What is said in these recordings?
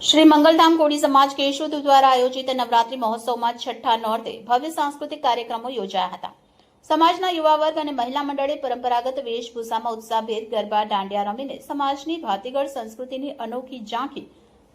શ્રી મંગલધામ કોળી સમાજ કેશોદ દ્વારા આયોજિત નવરાત્રી મહોત્સવમાં છઠ્ઠા નોર્તે ભવ્ય સાંસ્કૃતિક કાર્યક્રમો યોજાયા હતા. સમાજના યુવા વર્ગ અને મહિલા મંડળે પરંપરાગત વેશભૂષામાં ઉત્સાહભેર ગરબા, દાંડિયા રમીને સમાજની ભાતીગળ સંસ્કૃતિની અનોખી ઝાંખી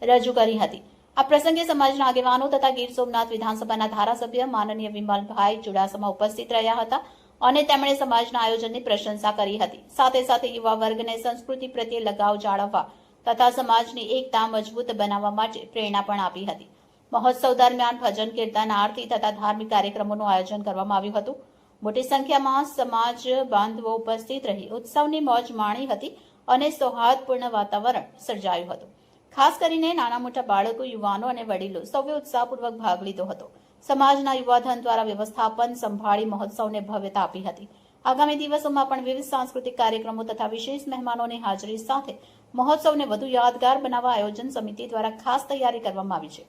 રજૂ કરી હતી. આ પ્રસંગે સમાજના આગેવાનો તથા ગીર સોમનાથ વિધાનસભાના ધારાસભ્ય માનનીય વિમલભાઈ ચુડાસમા ઉપસ્થિત રહ્યા હતા અને તેમણે સમાજના આયોજનની પ્રશંસા કરી હતી. સાથે સાથે યુવા વર્ગને સંસ્કૃતિ પ્રત્યે લગાવ જાળવવા તથા સમાજની એકતા મજબૂત બનાવવા માટે પ્રેરણા પણ આપી હતી. મહોત્સવ દરમિયાન ભજન, કીર્તન, આરતી તથા ધાર્મિક કાર્યક્રમોનું આયોજન કરવામાં આવ્યું હતું. મોટી સંખ્યામાં સમાજ બાંધવો ઉપસ્થિત રહી ઉત્સવની મોજ માણી હતી અને સૌહાર્દપૂર્ણ વાતાવરણ સર્જાયું હતું. ખાસ કરીને નાના મોટા બાળકો, યુવાનો અને વડીલો સૌએ ઉત્સાહપૂર્વક ભાગ લીધો હતો. સમાજના યુવાધન દ્વારા વ્યવસ્થાપન સંભાળી મહોત્સવને ભવ્યતા આપી હતી. આગામી દિવસોમાં પણ વિવિધ સાંસ્કૃતિક કાર્યક્રમો તથા વિશેષ મહેમાનોની હાજરી સાથે મહોત્સવને વધુ યાદગાર બનાવવા આયોજન સમિતિ દ્વારા ખાસ તૈયારી કરવામાં આવી છે.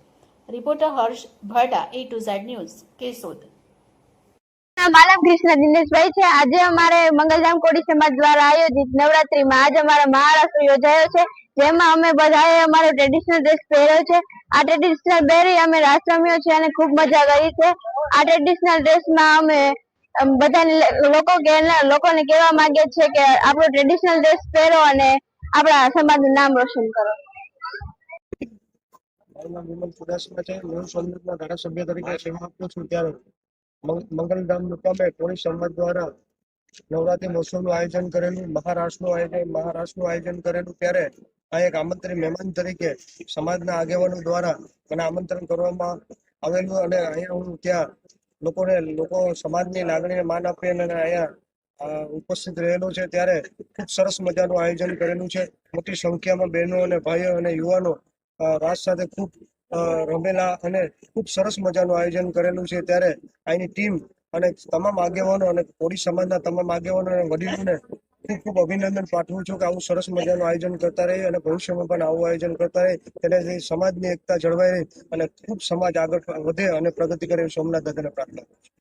Reporter Harsh Bharda A to Z news Keshod. નામ કૃષ્ણ દિનેશભાઈ છે. આજે અમારે મંગલધામ કોડી સમાજ દ્વારા આયોજિત નવરાત્રીમાં આજે અમારો મહારાષ્ટ્ર યોજાયો છે. જેમાં અમે બધાએ અમારો ટ્રેડિશનલ ડ્રેસ પહેર્યો છે. આ ટ્રેડિશનલ પહેરી અમે રાસ રમ્યો છે અને ખૂબ મજા કરી છે. આ ટ્રેડિશનલ ડ્રેસમાં અમે બધાને લોકો લોકોને કહેવા માંગે છે કે આપણો ટ્રેડિશનલ ડ્રેસ પહેરો અને આપણા સમાજનું નામ રોશન કરો. ત્યારે મંગ- મંગલધામ મુકામે કોળી સમાજ દ્વારા નવરાત્રી મહોત્સવનું આયોજન કરેલું, મહારાષ્ટ્રનું આયોજન મહારાષ્ટ્રનું આયોજન કરેલું ત્યારે આ એક આમંત્રિત મહેમાન તરીકે સમાજના આગેવાનો દ્વારા મને આમંત્રણ કરવામાં આવેલું અને અહીંયા હું ત્યાં લોકોને, લોકો સમાજની લાગણીને માન આપી અને અહીંયા ઉપસ્થિત રહેલો છે ત્યારે ખૂબ સરસ મજાનું આયોજન કરેલું છે. મોટી સંખ્યામાં બહેનો અને ભાઈઓ અને યુવાનો રાજ સાથે ખૂબ રમેલા અને ખૂબ સરસ મજાનું આયોજન કરેલું છે ત્યારે અહીંની ટીમ અને તમામ આગેવાનો અને કોળી સમાજના તમામ આગેવાનો અને વડીલોને ખૂબ ખૂબ અભિનંદન પાઠવું છું કે આવું સરસ મજાનું આયોજન કરતા રહે અને ભવિષ્યમાં પણ આવું આયોજન કરતા રહે તેનાથી સમાજની એકતા જળવાઈ રહે અને ખૂબ સમાજ આગળ વધે અને પ્રગતિ કરે સોમનાથ દાદાને પ્રાર્થના કરું છું.